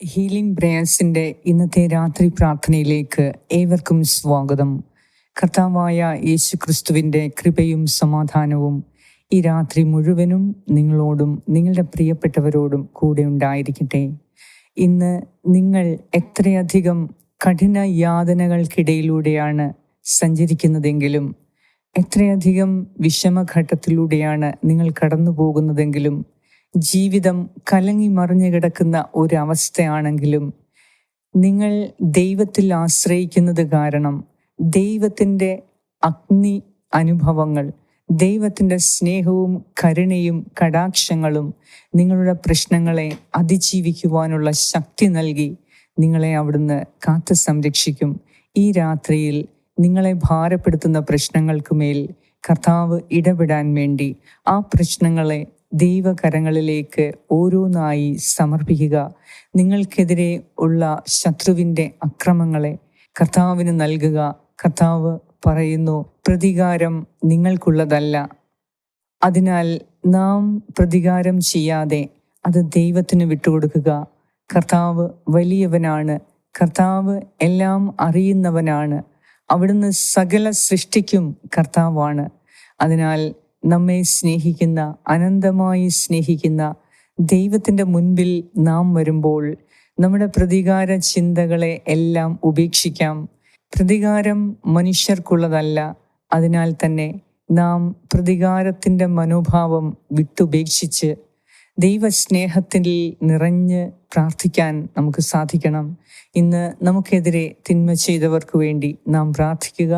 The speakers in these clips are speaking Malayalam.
ഹീലിംഗ് പ്രേയേഴ്സിന്റെ ഇന്നത്തെ രാത്രി പ്രാർത്ഥനയിലേക്ക് ഏവർക്കും സ്വാഗതം. കർത്താവായ യേശു ക്രിസ്തുവിന്റെ കൃപയും സമാധാനവും ഈ രാത്രി മുഴുവനും നിങ്ങളോടും നിങ്ങളുടെ പ്രിയപ്പെട്ടവരോടും കൂടെ ഉണ്ടായിരിക്കട്ടെ. ഇന്ന് നിങ്ങൾ എത്രയധികം കഠിന യാതനകൾക്കിടയിലൂടെയാണ് സഞ്ചരിക്കുന്നതെങ്കിലും എത്രയധികം വിഷമഘട്ടത്തിലൂടെയാണ് നിങ്ങൾ കടന്നു പോകുന്നതെങ്കിലും ജീവിതം കലങ്ങി മറിഞ്ഞു കിടക്കുന്ന ഒരവസ്ഥയാണെങ്കിലും നിങ്ങൾ ദൈവത്തിൽ ആശ്രയിക്കുന്നത് കാരണം ദൈവത്തിന്റെ അഗ്നി അനുഭവങ്ങൾ ദൈവത്തിന്റെ സ്നേഹവും കരുണയും കടാക്ഷങ്ങളും നിങ്ങളുടെ പ്രശ്നങ്ങളെ അതിജീവിക്കുവാനുള്ള ശക്തി നൽകി നിങ്ങളെ അവിടുന്ന് കാത്തു സംരക്ഷിക്കും. ഈ രാത്രിയിൽ നിങ്ങളെ ഭാരപ്പെടുത്തുന്ന പ്രശ്നങ്ങൾക്കുമേൽ കർത്താവ് ഇടപെടാൻ വേണ്ടി ആ പ്രശ്നങ്ങളെ ദൈവകരങ്ങളിലേക്ക് ഓരോന്നായി സമർപ്പിക്കുക. നിങ്ങൾക്കെതിരെ ഉള്ള ശത്രുവിന്റെ അക്രമങ്ങളെ കർത്താവിന് നൽകുക. കർത്താവ് പറയുന്നു പ്രതികാരം നിങ്ങൾക്കുള്ളതല്ല. അതിനാൽ നാം പ്രതികാരം ചെയ്യാതെ അത് ദൈവത്തിന് വിട്ടുകൊടുക്കുക. കർത്താവ് വലിയവനാണ്. കർത്താവ് എല്ലാം അറിയുന്നവനാണ്. അവിടുന്ന് സകല സൃഷ്ടിക്കും കർത്താവാണ്. അതിനാൽ നമ്മെ സ്നേഹിക്കുന്ന അനന്തമായി സ്നേഹിക്കുന്ന ദൈവത്തിന്റെ മുൻപിൽ നാം വരുമ്പോൾ നമ്മുടെ പ്രതികാര ചിന്തകളെ എല്ലാം ഉപേക്ഷിക്കാം. പ്രതികാരം മനുഷ്യർക്കുള്ളതല്ല അതിനാൽ തന്നെ നാം പ്രതികാരത്തിന്റെ മനോഭാവം വിട്ടുപേക്ഷിച്ച് ദൈവസ്നേഹത്തിൽ നിറഞ്ഞ് പ്രാർത്ഥിക്കാൻ നമുക്ക് സാധിക്കണം. ഇന്ന് നമുക്കെതിരെ തിന്മ ചെയ്തവർക്ക് വേണ്ടി നാം പ്രാർത്ഥിക്കുക.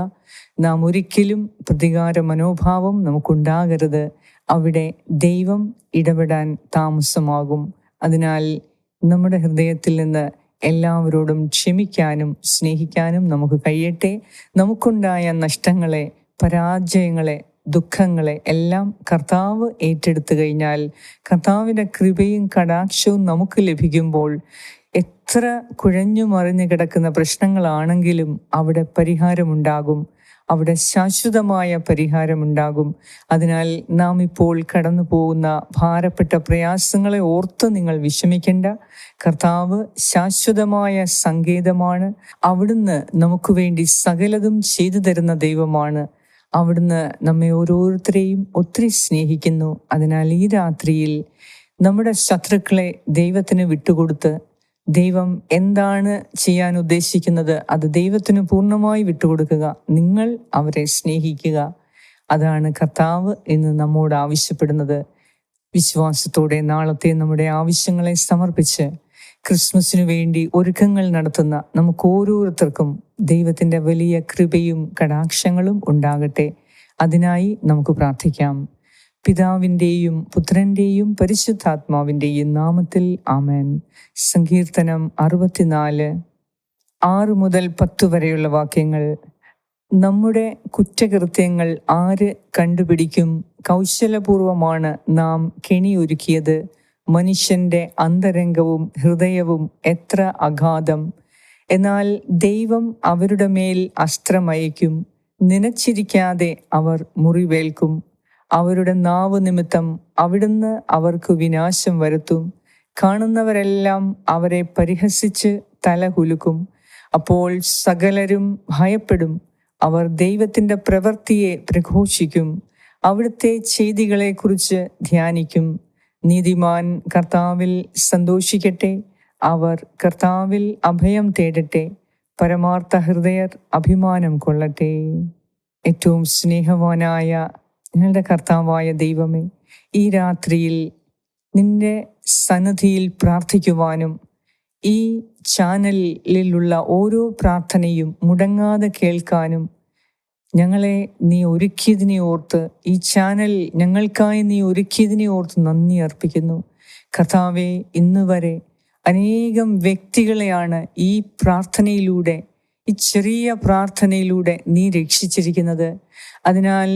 നാം ഒരിക്കലും പ്രതികാര മനോഭാവം നമുക്കുണ്ടാകരുത്. അവിടെ ദൈവം ഇടപെടാൻ താമസമാകും. അതിനാൽ നമ്മുടെ ഹൃദയത്തിൽ നിന്ന് എല്ലാവരോടും ക്ഷമിക്കാനും സ്നേഹിക്കാനും നമുക്ക് കഴിയട്ടെ. നമുക്കുണ്ടായ നഷ്ടങ്ങളെ പരാജയങ്ങളെ ദുഃഖങ്ങളെ എല്ലാം കർത്താവ് ഏറ്റെടുത്തു കഴിഞ്ഞാൽ കർത്താവിന്റെ കൃപയും കടാക്ഷവും നമുക്ക് ലഭിക്കുമ്പോൾ എത്ര കുഴഞ്ഞു മറിഞ്ഞു കിടക്കുന്ന പ്രശ്നങ്ങളാണെങ്കിലും അവിടെ പരിഹാരമുണ്ടാകും. അവിടെ ശാശ്വതമായ പരിഹാരമുണ്ടാകും. അതിനാൽ നാം ഇപ്പോൾ കടന്നു പോകുന്ന ഭാരപ്പെട്ട പ്രയാസങ്ങളെ ഓർത്ത് നിങ്ങൾ വിഷമിക്കേണ്ട. കർത്താവ് ശാശ്വതമായ സങ്കേതമാണ്. അവിടുന്ന് നമുക്ക് വേണ്ടി സകലതും ചെയ്തു തരുന്ന ദൈവമാണ്. അവിടുന്ന് നമ്മെ ഓരോരുത്തരെയും ഒത്തിരി സ്നേഹിക്കുന്നു. അതിനാൽ ഈ രാത്രിയിൽ നമ്മുടെ ശത്രുക്കളെ ദൈവത്തിന് വിട്ടുകൊടുത്ത് ദൈവം എന്താണ് ചെയ്യാൻ ഉദ്ദേശിക്കുന്നത്? അത് ദൈവത്തിന് പൂർണമായി വിട്ടുകൊടുക്കുക. നിങ്ങൾ അവരെ സ്നേഹിക്കുക. അതാണ് കർത്താവ് എന്ന് നമ്മോട് ആവശ്യപ്പെടുന്നത്. വിശ്വാസത്തോടെ നാളത്തെ നമ്മുടെ ആവശ്യങ്ങളെ സമർപ്പിച്ച് ക്രിസ്മസിനു വേണ്ടി ഒരുക്കങ്ങൾ നടത്തുന്ന നമുക്ക് ഓരോരുത്തർക്കും ദൈവത്തിന്റെ വലിയ കൃപയും കടാക്ഷങ്ങളും ഉണ്ടാകട്ടെ. അതിനായി നമുക്ക് പ്രാർത്ഥിക്കാം. പിതാവിന്റെയും പുത്രന്റെയും പരിശുദ്ധാത്മാവിന്റെയും നാമത്തിൽ ആമേൻ. സങ്കീർത്തനം അറുപത്തിനാല്. ആറ് മുതൽ പത്ത് വരെയുള്ള വാക്യങ്ങൾ. നമ്മുടെ കുറ്റകൃത്യങ്ങൾ ആര് കണ്ടുപിടിക്കും? കൗശലപൂർവമാണ് നാം കെണിയൊരുക്കിയത്. മനുഷ്യന്റെ അന്തരംഗവും ഹൃദയവും എത്ര അഗാധം. എന്നാൽ ദൈവം അവരുടെ മേൽ അസ്ത്രമയക്കും നനച്ചിരിക്കാതെ അവർ മുറിവേൽക്കും. അവരുടെ നാവ് നിമിത്തം അവിടുന്ന് അവർക്ക് വിനാശം വരുത്തും. കാണുന്നവരെല്ലാം അവരെ പരിഹസിച്ച് തല കുലുക്കും. അപ്പോൾ സകലരും ഭയപ്പെടും. അവർ ദൈവത്തിന്റെ പ്രവൃത്തിയെ പ്രഘോഷിക്കും. അവിടുത്തെ ചെയ്തികളെക്കുറിച്ച് ധ്യാനിക്കും. നീതിമാൻ കർത്താവിൽ സന്തോഷിക്കട്ടെ. അവർ കർത്താവിൽ അഭയം തേടട്ടെ. പരമാർത്ഥ ഹൃദയർ അഭിമാനം കൊള്ളട്ടെ. ഏറ്റവും സ്നേഹവാനായ ഞങ്ങളുടെ കർത്താവായ ദൈവമേ ഈ രാത്രിയിൽ നിന്റെ സന്നദ്ധിയിൽ പ്രാർത്ഥിക്കുവാനും ഈ ചാനലിലുള്ള ഓരോ പ്രാർത്ഥനയും മുടങ്ങാതെ കേൾക്കാനും ഞങ്ങളെ നീ ഒരുക്കിയതിനെ ഓർത്ത് ഈ ചാനൽ ഞങ്ങൾക്കായി നീ ഒരുക്കിയതിനെ ഓർത്ത് നന്ദി അർപ്പിക്കുന്നു. കർത്താവെ ഇന്ന് വരെ അനേകം വ്യക്തികളെയാണ് ഈ പ്രാർത്ഥനയിലൂടെ ഈ ചെറിയ പ്രാർത്ഥനയിലൂടെ നീ രക്ഷിച്ചിരിക്കുന്നത്. അതിനാൽ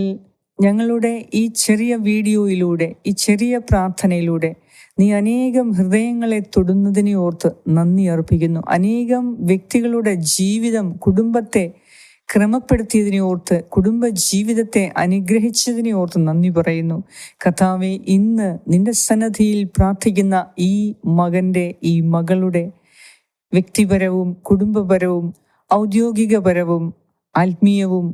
ഞങ്ങളുടെ ഈ ചെറിയ വീഡിയോയിലൂടെ ഈ ചെറിയ പ്രാർത്ഥനയിലൂടെ നീ അനേകം ഹൃദയങ്ങളെ തൊടുന്നതിനെ ഓർത്ത് നന്ദി അർപ്പിക്കുന്നു. അനേകം വ്യക്തികളുടെ ജീവിതം കുടുംബത്തെ ക്രമപ്പെടുത്തിയതിനെ ഓർത്ത് കുടുംബ ജീവിതത്തെ അനുഗ്രഹിച്ചതിനെ ഓർത്ത് നന്ദി പറയുന്നു. കഥാവെ ഇന്ന് നിന്റെ സന്നദ്ധിയിൽ പ്രാർത്ഥിക്കുന്ന ഈ മകന്റെ ഈ മകളുടെ വ്യക്തിപരവും കുടുംബപരവും ഔദ്യോഗികപരവും ആത്മീയവും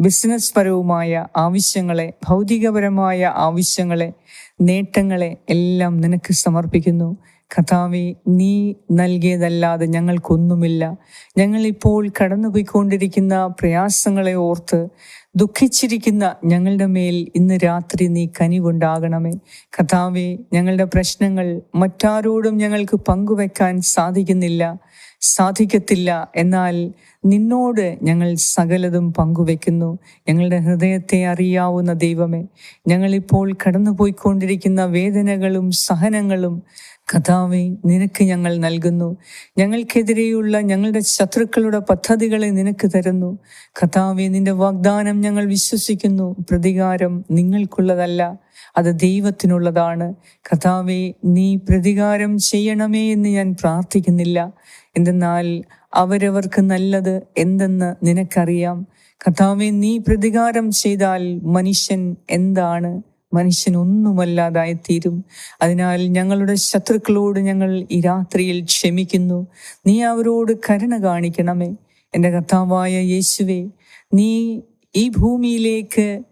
ബിസിനസ് പരവുമായ ആവശ്യങ്ങളെ ഭൗതികപരമായ ആവശ്യങ്ങളെ നേട്ടങ്ങളെ എല്ലാം നിനക്ക് സമർപ്പിക്കുന്നു. കഥാവെ നീ നൽകിയതല്ലാതെ ഞങ്ങൾക്കൊന്നുമില്ല. ഞങ്ങളിപ്പോൾ കടന്നുപോയിക്കൊണ്ടിരിക്കുന്ന പ്രയാസങ്ങളെ ഓർത്ത് ദുഃഖിച്ചിരിക്കുന്ന ഞങ്ങളുടെ മേൽ ഇന്ന് രാത്രി നീ കനിവുണ്ടാകണമേ. കഥാവെ ഞങ്ങളുടെ പ്രശ്നങ്ങൾ മറ്റാരോടും ഞങ്ങൾക്ക് പങ്കുവെക്കാൻ സാധിക്കുന്നില്ല. സാധിക്കത്തില്ല. എന്നാൽ നിന്നോട് ഞങ്ങൾ സകലതും പങ്കുവെക്കുന്നു. ഞങ്ങളുടെ ഹൃദയത്തെ അറിയാവുന്ന ദൈവമേ ഞങ്ങളിപ്പോൾ കടന്നുപോയിക്കൊണ്ടിരിക്കുന്ന വേദനകളും സഹനങ്ങളും കഥാവെ നിനക്ക് ഞങ്ങൾ നൽകുന്നു. ഞങ്ങൾക്കെതിരെയുള്ള ഞങ്ങളുടെ ശത്രുക്കളുടെ പദ്ധതികളെ നിനക്ക് തരുന്നു. കഥാവെ നിന്റെ വാഗ്ദാനം ഞങ്ങൾ വിശ്വസിക്കുന്നു. പ്രതികാരം നിങ്ങൾക്കുള്ളതല്ല അത് ദൈവത്തിനുള്ളതാണ്. കഥാവെ നീ പ്രതികാരം ചെയ്യണമേ എന്ന് ഞാൻ പ്രാർത്ഥിക്കുന്നില്ല. എന്തെന്നാൽ അവരവർക്ക് നല്ലത് എന്തെന്ന് നിനക്കറിയാം. കഥാവെ നീ പ്രതികാരം ചെയ്താൽ മനുഷ്യൻ എന്താണ്? മനുഷ്യൻ ഒന്നുമല്ലാതായി തീരും അതിനാൽ ഞങ്ങളുടെ ശത്രുക്കളോട് ഞങ്ങൾ ഈ രാത്രിയിൽ ക്ഷമിക്കുന്നു. നീ അവരോട് കരുണ കാണിക്കണമേ. എന്റെ കർത്താവായ യേശുവേ നീ ഈ ഭൂമിയിലേക്ക്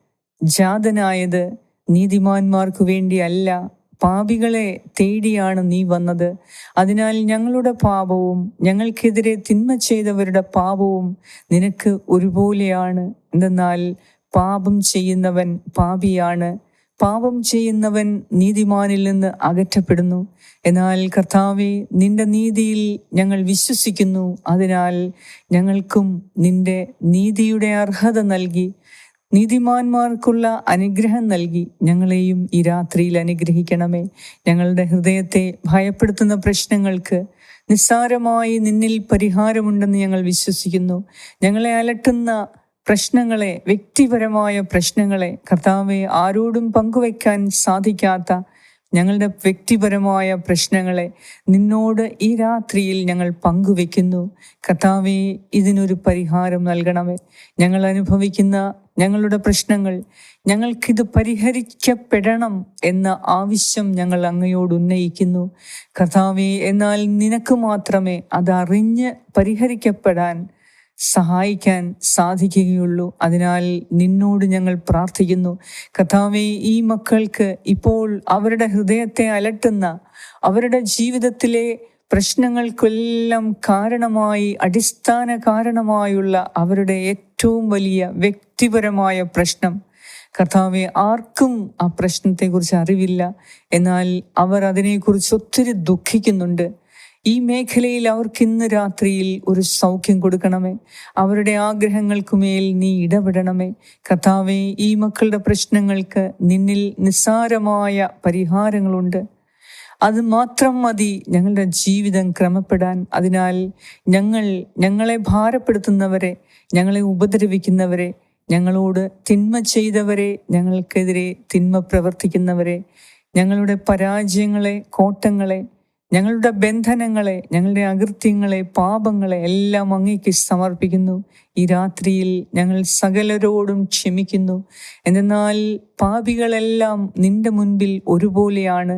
ജാതനായത് നീതിമാന്മാർക്ക് വേണ്ടിയല്ല. പാപികളെ തേടിയാണ് നീ വന്നത്. അതിനാൽ ഞങ്ങളുടെ പാപവും ഞങ്ങൾക്കെതിരെ തിന്മ ചെയ്തവരുടെ പാപവും നിനക്ക് ഒരുപോലെയാണ്. എന്തെന്നാൽ പാപം ചെയ്യുന്നവൻ പാപിയാണ്. പാപം ചെയ്യുന്നവൻ നീതിമാനിൽ നിന്ന് അകറ്റപ്പെടുന്നു. എന്നാൽ കർത്താവെ നിന്റെ നീതിയിൽ ഞങ്ങൾ വിശ്വസിക്കുന്നു. അതിനാൽ ഞങ്ങൾക്കും നിന്റെ നീതിയുടെ അർഹത നൽകി. നീതിമാന്മാർക്കുള്ള അനുഗ്രഹം നൽകി. ഞങ്ങളെയും ഈ രാത്രിയിൽ അനുഗ്രഹിക്കണമേ. ഞങ്ങളുടെ ഹൃദയത്തെ ഭയപ്പെടുത്തുന്ന പ്രശ്നങ്ങൾക്ക് നിസ്സാരമായി നിന്നിൽ പരിഹാരമുണ്ടെന്ന് ഞങ്ങൾ വിശ്വസിക്കുന്നു. ഞങ്ങളെ അലട്ടുന്ന പ്രശ്നങ്ങളെ വ്യക്തിപരമായ പ്രശ്നങ്ങളെ കർത്താവെ ആരോടും പങ്കുവെക്കാൻ സാധിക്കാത്ത ഞങ്ങളുടെ വ്യക്തിപരമായ പ്രശ്നങ്ങളെ നിന്നോട് ഈ രാത്രിയിൽ ഞങ്ങൾ പങ്കുവെക്കുന്നു കർത്താവെ ഇതിനൊരു പരിഹാരം നൽകണമേ. ഞങ്ങൾ അനുഭവിക്കുന്ന ഞങ്ങളുടെ പ്രശ്നങ്ങൾ ഞങ്ങൾക്കിത് പരിഹരിക്കപ്പെടണം എന്ന ആവശ്യം ഞങ്ങൾ അങ്ങയോട് ഉന്നയിക്കുന്നു. കർത്താവെ എന്നാൽ നിനക്ക് മാത്രമേ അതറിഞ്ഞ് പരിഹരിക്കപ്പെടാൻ സഹായിക്കാൻ സാധിക്കുകയുള്ളൂ. അതിനാൽ നിന്നോട് ഞങ്ങൾ പ്രാർത്ഥിക്കുന്നു. കഥാവെ ഈ മക്കൾക്ക് ഇപ്പോൾ അവരുടെ ഹൃദയത്തെ അലട്ടുന്ന അവരുടെ ജീവിതത്തിലെ പ്രശ്നങ്ങൾക്കെല്ലാം കാരണമായി അടിസ്ഥാന കാരണമായുള്ള അവരുടെ ഏറ്റവും വലിയ വ്യക്തിപരമായ പ്രശ്നം. കർത്താവെ ആർക്കും ആ പ്രശ്നത്തെക്കുറിച്ച് അറിവില്ല. എന്നാൽ അവർ അതിനെക്കുറിച്ച് ഒത്തിരി ദുഃഖിക്കുന്നുണ്ട്. ഈ മേഖലയിൽ അവർക്ക് ഇന്ന് രാത്രിയിൽ ഒരു സൗഖ്യം കൊടുക്കണമേ. അവരുടെ ആഗ്രഹങ്ങൾക്കുമേൽ നീ ഇടപെടണമേ. കഥാവെ ഈ മക്കളുടെ പ്രശ്നങ്ങൾക്ക് നിന്നിൽ നിസ്സാരമായ പരിഹാരങ്ങളുണ്ട്. അത് മാത്രം മതി ഞങ്ങളുടെ ജീവിതം ക്രമപ്പെടാൻ. അതിനാൽ ഞങ്ങൾ ഞങ്ങളെ ഭാരപ്പെടുത്തുന്നവരെ ഞങ്ങളെ ഉപദ്രവിക്കുന്നവരെ ഞങ്ങളോട് തിന്മ ചെയ്തവരെ ഞങ്ങൾക്കെതിരെ തിന്മ പ്രവർത്തിക്കുന്നവരെ ഞങ്ങളുടെ പരാജയങ്ങളെ കോട്ടങ്ങളെ ഞങ്ങളുടെ ബന്ധനങ്ങളെ ഞങ്ങളുടെ അകൃത്യങ്ങളെ പാപങ്ങളെ എല്ലാം അങ്ങേക്ക് സമർപ്പിക്കുന്നു. ഈ രാത്രിയിൽ ഞങ്ങൾ സകലരോടും ക്ഷമിക്കുന്നു. എന്നാൽ പാപികളെല്ലാം നിന്റെ മുൻപിൽ ഒരുപോലെയാണ്.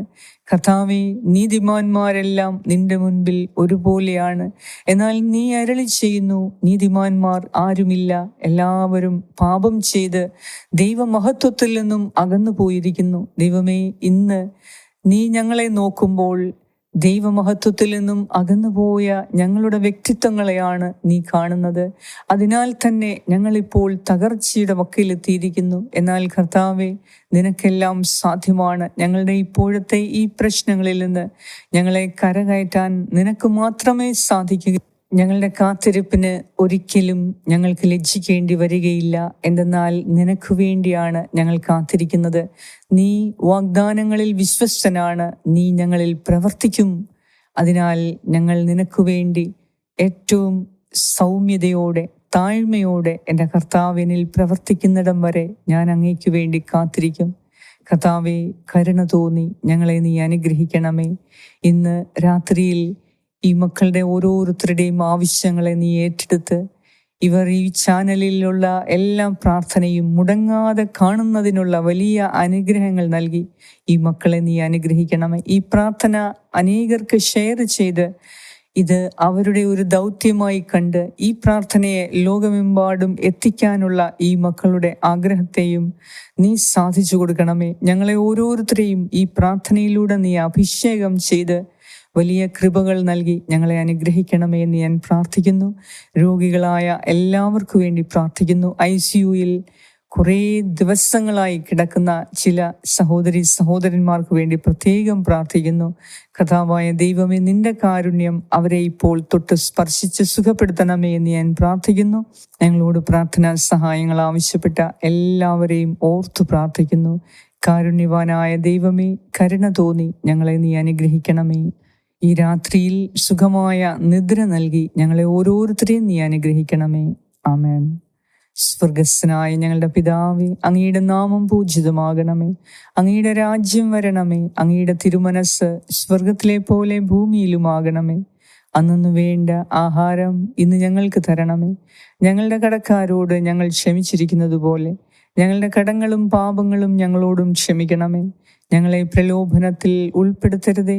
കഥാവി നീതിമാന്മാരെല്ലാം നിന്റെ മുൻപിൽ ഒരുപോലെയാണ്. എന്നാൽ നീ അരളി ചെയ്യുന്നു നീതിമാന്മാർ ആരുമില്ല. എല്ലാവരും പാപം ചെയ്ത് ദൈവമഹത്വത്തിൽ നിന്നും അകന്നു പോയിരിക്കുന്നു ദൈവമേ ഇന്ന് നീ ഞങ്ങളെ നോക്കുമ്പോൾ ദൈവമഹത്വത്തിൽ നിന്നും അകന്നുപോയ ഞങ്ങളുടെ വ്യക്തിത്വങ്ങളെയാണ് നീ കാണുന്നത്. അതിനാൽ തന്നെ ഞങ്ങളിപ്പോൾ തകർച്ചയുടെ വക്കയിലെത്തിയിരിക്കുന്നു എന്നാൽ കർത്താവെ നിനക്കെല്ലാം സാധ്യമാണ്. ഞങ്ങളുടെ ഇപ്പോഴത്തെ ഈ പ്രശ്നങ്ങളിൽ നിന്ന് ഞങ്ങളെ കരകയറ്റാൻ നിനക്ക് മാത്രമേ സാധിക്കൂ ഞങ്ങളുടെ കാത്തിരിപ്പിന് ഒരിക്കലും ഞങ്ങൾക്ക് ലജ്ജിക്കേണ്ടി വരികയില്ല. എന്തെന്നാൽ നിനക്ക് വേണ്ടിയാണ് ഞങ്ങൾ കാത്തിരിക്കുന്നത്. നീ വാഗ്ദാനങ്ങളിൽ വിശ്വസ്തനാണ്. നീ ഞങ്ങളിൽ പ്രവർത്തിക്കും. അതിനാൽ ഞങ്ങൾ നിനക്ക് വേണ്ടി ഏറ്റവും സൗമ്യതയോടെ താഴ്മയോടെ എന്റെ കർത്താവിനിൽ പ്രവർത്തിക്കുന്നിടം വരെ ഞാൻ അങ്ങേക്ക് വേണ്ടി കാത്തിരിക്കും. കർത്താവെ കരുണ തോന്നി ഞങ്ങളെ നീ അനുഗ്രഹിക്കണമേ. ഇന്ന് രാത്രിയിൽ ഈ മക്കളുടെ ഓരോരുത്തരുടെയും ആവശ്യങ്ങളെ നീ ഏറ്റെടുത്ത് ഇവർ ഈ ചാനലിലുള്ള എല്ലാ പ്രാർത്ഥനയും മുടങ്ങാതെ കാണുന്നതിനുള്ള വലിയ അനുഗ്രഹങ്ങൾ നൽകി. ഈ മക്കളെ നീ അനുഗ്രഹിക്കണമേ. ഈ പ്രാർത്ഥന അനേകർക്ക് ഷെയർ ചെയ്ത് ഇത് അവരുടെ ഒരു ദൗത്യമായി കണ്ട് ഈ പ്രാർത്ഥനയെ ലോകമെമ്പാടും എത്തിക്കാനുള്ള ഈ മക്കളുടെ ആഗ്രഹത്തെയും നീ സാധിച്ചു കൊടുക്കണമേ. ഞങ്ങളെ ഓരോരുത്തരെയും ഈ പ്രാർത്ഥനയിലൂടെ നീ അഭിഷേകം ചെയ്ത് വലിയ കൃപകൾ നൽകി ഞങ്ങളെ അനുഗ്രഹിക്കണമേ എന്ന് ഞാൻ പ്രാർത്ഥിക്കുന്നു. രോഗികളായ എല്ലാവർക്കും വേണ്ടി പ്രാർത്ഥിക്കുന്നു. ഐ സിയുയിൽ കുറേ ദിവസങ്ങളായി കിടക്കുന്ന ചില സഹോദരി സഹോദരന്മാർക്ക് വേണ്ടി പ്രത്യേകം പ്രാർത്ഥിക്കുന്നു. കഥാവായ ദൈവമേ നിന്റെ കാരുണ്യം അവരെ ഇപ്പോൾ തൊട്ട് സ്പർശിച്ച് സുഖപ്പെടുത്തണമേ എന്ന് ഞാൻ പ്രാർത്ഥിക്കുന്നു. ഞങ്ങളോട് പ്രാർത്ഥനാ സഹായങ്ങൾ ആവശ്യപ്പെട്ട എല്ലാവരെയും ഓർത്തു പ്രാർത്ഥിക്കുന്നു. കാരുണ്യവാനായ ദൈവമേ കരുണ തോന്നി ഞങ്ങളെ നീ അനുഗ്രഹിക്കണമേ. ഈ രാത്രിയിൽ സുഖമായ നിദ്ര നൽകി ഞങ്ങളെ ഓരോരുത്തരെയും നീ അനുഗ്രഹിക്കണമേ. ആമേൻ. സ്വർഗസ്സനായ ഞങ്ങളുടെ പിതാവേ അങ്ങയുടെ നാമം പൂജിതമാകണമേ. അങ്ങയുടെ രാജ്യം വരണമേ. അങ്ങയുടെ തിരുമനസ് സ്വർഗത്തിലെ പോലെ ഭൂമിയിലുമാകണമേ. അന്നു വേണ്ട ആഹാരം ഇന്ന് ഞങ്ങൾക്ക് തരണമേ. ഞങ്ങളുടെ കടക്കാരോട് ഞങ്ങൾ ക്ഷമിച്ചിരിക്കുന്നത് പോലെ ഞങ്ങളുടെ കടങ്ങളും പാപങ്ങളും ഞങ്ങളോടും ക്ഷമിക്കണമേ. ഞങ്ങളെ പ്രലോഭനത്തിൽ ഉൾപ്പെടുത്തരുതേ.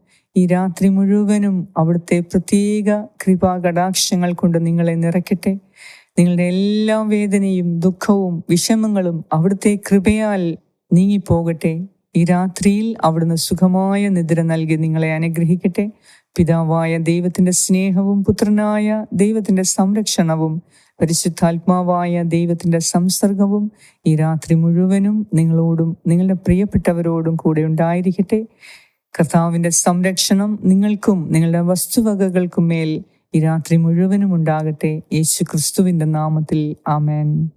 ഈ രാത്രി മുഴുവനും അവിടുത്തെ പ്രത്യേക കൃപാ കടാക്ഷങ്ങൾ കൊണ്ട് നിങ്ങളെ നിറയ്ക്കട്ടെ. നിങ്ങളുടെ എല്ലാ വേദനയും ദുഃഖവും വിഷമങ്ങളും അവിടുത്തെ കൃപയാൽ നീങ്ങിപ്പോകട്ടെ. ഈ രാത്രിയിൽ അവിടുന്ന് സുഖമായ നിദ്ര നൽകി നിങ്ങളെ അനുഗ്രഹിക്കട്ടെ. പിതാവായ ദൈവത്തിന്റെ സ്നേഹവും പുത്രനായ ദൈവത്തിന്റെ സംരക്ഷണവും പരിശുദ്ധാത്മാവായ ദൈവത്തിന്റെ സംസർഗവും ഈ രാത്രി മുഴുവനും നിങ്ങളോടും നിങ്ങളുടെ പ്രിയപ്പെട്ടവരോടും കൂടെ ഉണ്ടായിരിക്കട്ടെ. കർത്താവിന്റെ സംരക്ഷണം നിങ്ങൾക്കും നിങ്ങളുടെ വസ്തുവകകൾക്കും മേൽ ഈ രാത്രി മുഴുവനും ഉണ്ടാകട്ടെ. യേശു ക്രിസ്തുവിന്റെ നാമത്തിൽ. ആമേൻ.